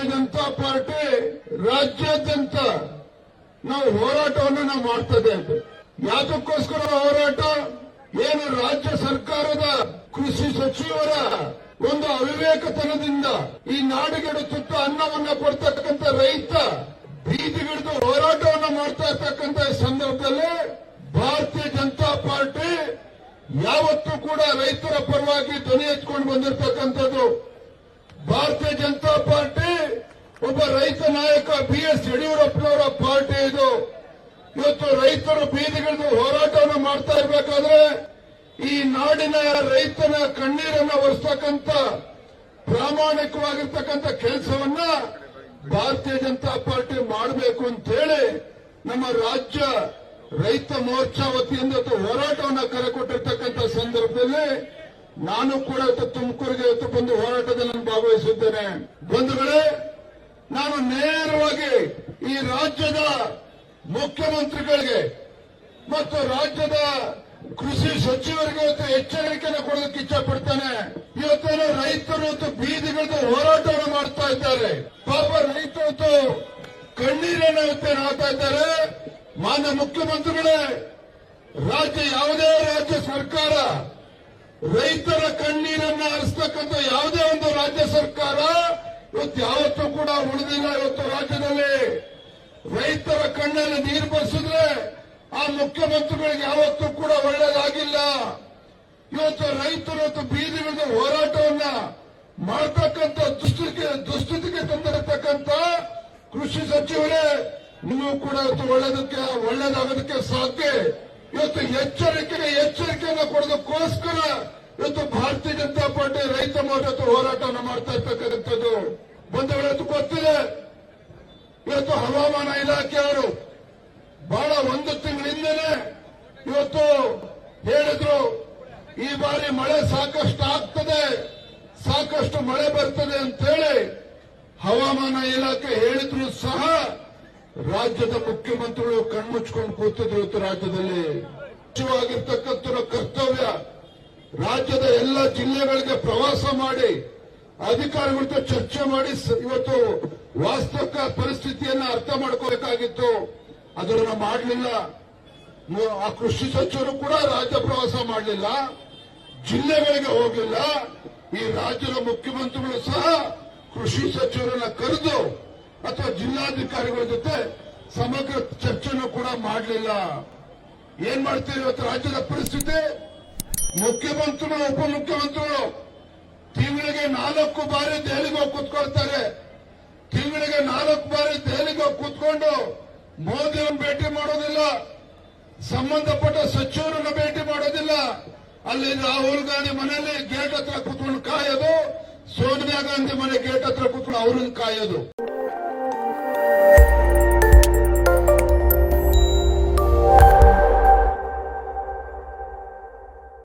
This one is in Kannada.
ಭಾರತೀಯ ಜನತಾ ಪಾರ್ಟಿ ರಾಜ್ಯಾದ್ಯಂತ ನಾವು ಹೋರಾಟವನ್ನು ನಾವು ಮಾಡ್ತದೆ ಅಂತ. ಯಾತಕ್ಕೋಸ್ಕರ ಹೋರಾಟ? ಏನು ರಾಜ್ಯ ಸರ್ಕಾರದ ಕೃಷಿ ಸಚಿವರ ಒಂದು ಅವಿವೇಕತನದಿಂದ ಈ ನಾಡಿಗೆಡು ತುತ್ತ ಅನ್ನವನ್ನ ಕೊಡ್ತಕ್ಕಂಥ ರೈತ ಬೀದಿಗಿಡಿದು ಹೋರಾಟವನ್ನು ಮಾಡ್ತಾ ಇರ್ತಕ್ಕಂಥ ಸಂದರ್ಭದಲ್ಲಿ ಭಾರತೀಯ ಜನತಾ ಪಾರ್ಟಿ ಯಾವತ್ತೂ ಕೂಡ ರೈತರ ಪರವಾಗಿ ಧ್ವನಿ ಎತ್ಕೊಂಡು ಬಂದಿರತಕ್ಕಂಥದ್ದು ಭಾರತೀಯ ಜನತಾ ಪಾರ್ಟಿ ಒಬ್ಬ ರೈತ ನಾಯಕ ಬಿ ಎಸ್ ಯಡಿಯೂರಪ್ಪನವರ ಪಾರ್ಟಿ ಇದು. ಇವತ್ತು ರೈತರು ಬೀದಿಗಿಳಿದು ಹೋರಾಟವನ್ನು ಮಾಡ್ತಾ ಇರಬೇಕಾದ್ರೆ ಈ ನಾಡಿನ ರೈತನ ಕಣ್ಣೀರನ್ನ ಒರೆಸ್ತಕ್ಕಂಥ ಪ್ರಾಮಾಣಿಕವಾಗಿರ್ತಕ್ಕಂಥ ಕೆಲಸವನ್ನ ಭಾರತೀಯ ಜನತಾ ಪಾರ್ಟಿ ಮಾಡಬೇಕು ಅಂತೇಳಿ ನಮ್ಮ ರಾಜ್ಯ ರೈತ ಮೋರ್ಚಾ ವತಿಯಿಂದ ಹೋರಾಟವನ್ನು ಕರೆ ಕೊಟ್ಟಿರ್ತಕ್ಕಂಥ ಸಂದರ್ಭದಲ್ಲಿ ನಾನು ಕೂಡ ತುಮಕೂರಿಗೆ ಬಂದು ಹೋರಾಟದಲ್ಲಿ ನಾನು ಬಂಧುಗಳೇ, ನಾನು ನೇರವಾಗಿ ಈ ರಾಜ್ಯದ ಮುಖ್ಯಮಂತ್ರಿಗಳಿಗೆ ಮತ್ತು ರಾಜ್ಯದ ಕೃಷಿ ಸಚಿವರಿಗೆ ಇವತ್ತು ಎಚ್ಚರಿಕೆಯನ್ನು ಕೊಡೋದಕ್ಕೆ ಇಚ್ಛಪಡ್ತೇನೆ. ಇವತ್ತೇನೋ ರೈತರು ಇವತ್ತು ಬೀದಿಗಿಳಿದು ಹೋರಾಟವನ್ನು ಮಾಡ್ತಾ ಇದ್ದಾರೆ. ಪಾಪ ರೈತರು ಕಣ್ಣೀರನ್ನು ಇವತ್ತೇನು ಇದ್ದಾರೆ. ಮಾನ್ಯ ಮುಖ್ಯಮಂತ್ರಿಗಳೇ, ರಾಜ್ಯ ಯಾವುದೇ ರೈತರ ಕಣ್ಣೀರನ್ನ ಹರಿಸ್ತಕ್ಕಂಥ ಯಾವುದೇ ಒಂದು ರಾಜ್ಯ ಸರ್ಕಾರ ಇವತ್ತು ಯಾವತ್ತೂ ಕೂಡ ಉಳಿದಿಲ್ಲ ಇವತ್ತು ರಾಜ್ಯದಲ್ಲಿ ರೈತರ ಕಣ್ಣಲ್ಲಿ ನೀರು ಬರ್ಸಿದ್ರೆ ಆ ಮುಖ್ಯಮಂತ್ರಿಗಳಿಗೆ ಯಾವತ್ತೂ ಕೂಡ ಒಳ್ಳೇದಾಗಿಲ್ಲ. ಇವತ್ತು ರೈತರು ಇವತ್ತು ಬೀದಿಗಿಳಿದು ಹೋರಾಟವನ್ನ ಮಾಡತಕ್ಕಂಥ ದುಸ್ಥಿತಿಗೆ ದುಸ್ಥಿತಿಗೆ ತಂದಿರತಕ್ಕಂಥ ಕೃಷಿ ಸಚಿವರೇ ನೀವು ಕೂಡ ಇವತ್ತು ಒಳ್ಳೇದಕ್ಕೆ, ಒಳ್ಳೇದಾಗೋದಕ್ಕೆ ಸಾಧ್ಯ. ಇವತ್ತು ಎಚ್ಚರಿಕೆಗೆ ಎಚ್ಚರಿಕೆಯನ್ನು ಕೊಡೋದಕ್ಕೋಸ್ಕರ ಇವತ್ತು ಭಾರತೀಯ ಜನತಾ ಪಾರ್ಟಿ ರೈತ ಮಾಡೋದು ಹೋರಾಟವನ್ನು ಮಾಡ್ತಾ ಇರ್ತಕ್ಕಂಥದ್ದು. ಇವತ್ತು ಗೊತ್ತಿದೆ. ಇವತ್ತು ಹವಾಮಾನ ಇಲಾಖೆಯವರು ಬಹಳ ಒಂದು ತಿಂಗಳಿಂದನೇ ಇವತ್ತು ಹೇಳಿದ್ರು, ಈ ಬಾರಿ ಮಳೆ ಸಾಕಷ್ಟು ಆಗ್ತದೆ, ಸಾಕಷ್ಟು ಮಳೆ ಬರ್ತದೆ ಅಂತೇಳಿ ಹವಾಮಾನ ಇಲಾಖೆ ಹೇಳಿದ್ರು ಸಹ ರಾಜ್ಯದ ಮುಖ್ಯಮಂತ್ರಿಗಳು ಕಣ್ಮುಚ್ಕೊಂಡು ಕೂತಿದ್ರು ಇವತ್ತು ರಾಜ್ಯದಲ್ಲಿ. ಸಚಿವಾಗಿರ್ತಕ್ಕಂಥ ಕರ್ತವ್ಯ ರಾಜ್ಯದ ಎಲ್ಲ ಜಿಲ್ಲೆಗಳಿಗೆ ಪ್ರವಾಸ ಮಾಡಿ, ಅಧಿಕಾರಿಗಳ ಚರ್ಚೆ ಮಾಡಿ ಇವತ್ತು ವಾಸ್ತವಿಕ ಪರಿಸ್ಥಿತಿಯನ್ನ ಅರ್ಥ ಮಾಡ್ಕೋಬೇಕಾಗಿತ್ತು. ಅದನ್ನು ಮಾಡಲಿಲ್ಲ. ಆ ಕೃಷಿ ಸಚಿವರು ಕೂಡ ರಾಜ್ಯ ಪ್ರವಾಸ ಮಾಡಲಿಲ್ಲ. ಜಿಲ್ಲೆಗಳಿಗೆ ಹೋಗಲಿಲ್ಲ. ಈ ರಾಜ್ಯದ ಮುಖ್ಯಮಂತ್ರಿಗಳು ಸಹ ಕೃಷಿ ಸಚಿವರನ್ನ ಕರೆದು ಜಿಲ್ಲಾಧಿಕಾರಿಗಳ ಜೊತೆ ಸಮಗ್ರ ಚರ್ಚೆನೂ ಕೂಡ ಮಾಡಲಿಲ್ಲ. ಏನ್ ಮಾಡ್ತೀವಿ ಇವತ್ತು ರಾಜ್ಯದ ಪರಿಸ್ಥಿತಿ? ಮುಖ್ಯಮಂತ್ರಿಗಳು, ಉಪಮುಖ್ಯಮಂತ್ರಿಗಳು ತಿಂಗಳಿಗೆ ನಾಲ್ಕು ಬಾರಿ ದೆಹಲಿಗೆ ಕೂತ್ಕೊಳ್ತಾರೆ. ತಿಂಗಳಿಗೆ ನಾಲ್ಕು ಬಾರಿ ದೆಹಲಿಗೆ ಕೂತ್ಕೊಂಡು ಮೋದಿಯನ್ನು ಭೇಟಿ ಮಾಡೋದಿಲ್ಲ. ಸಂಬಂಧಪಟ್ಟ ಸಚಿವರನ್ನು ಭೇಟಿ ಮಾಡೋದಿಲ್ಲ. ಅಲ್ಲಿ ರಾಹುಲ್ ಗಾಂಧಿ ಮನೆಯಲ್ಲಿ ಗೇಟ್ ಹತ್ರ ಕೂತ್ಕೊಂಡು ಕಾಯೋದು, ಸೋನಿಯಾ ಗಾಂಧಿ ಮನೆ ಗೇಟ್ ಹತ್ರ ಕೂತ್ಕೊಂಡು ಅವ್ರನ್ನ ಕಾಯೋದು.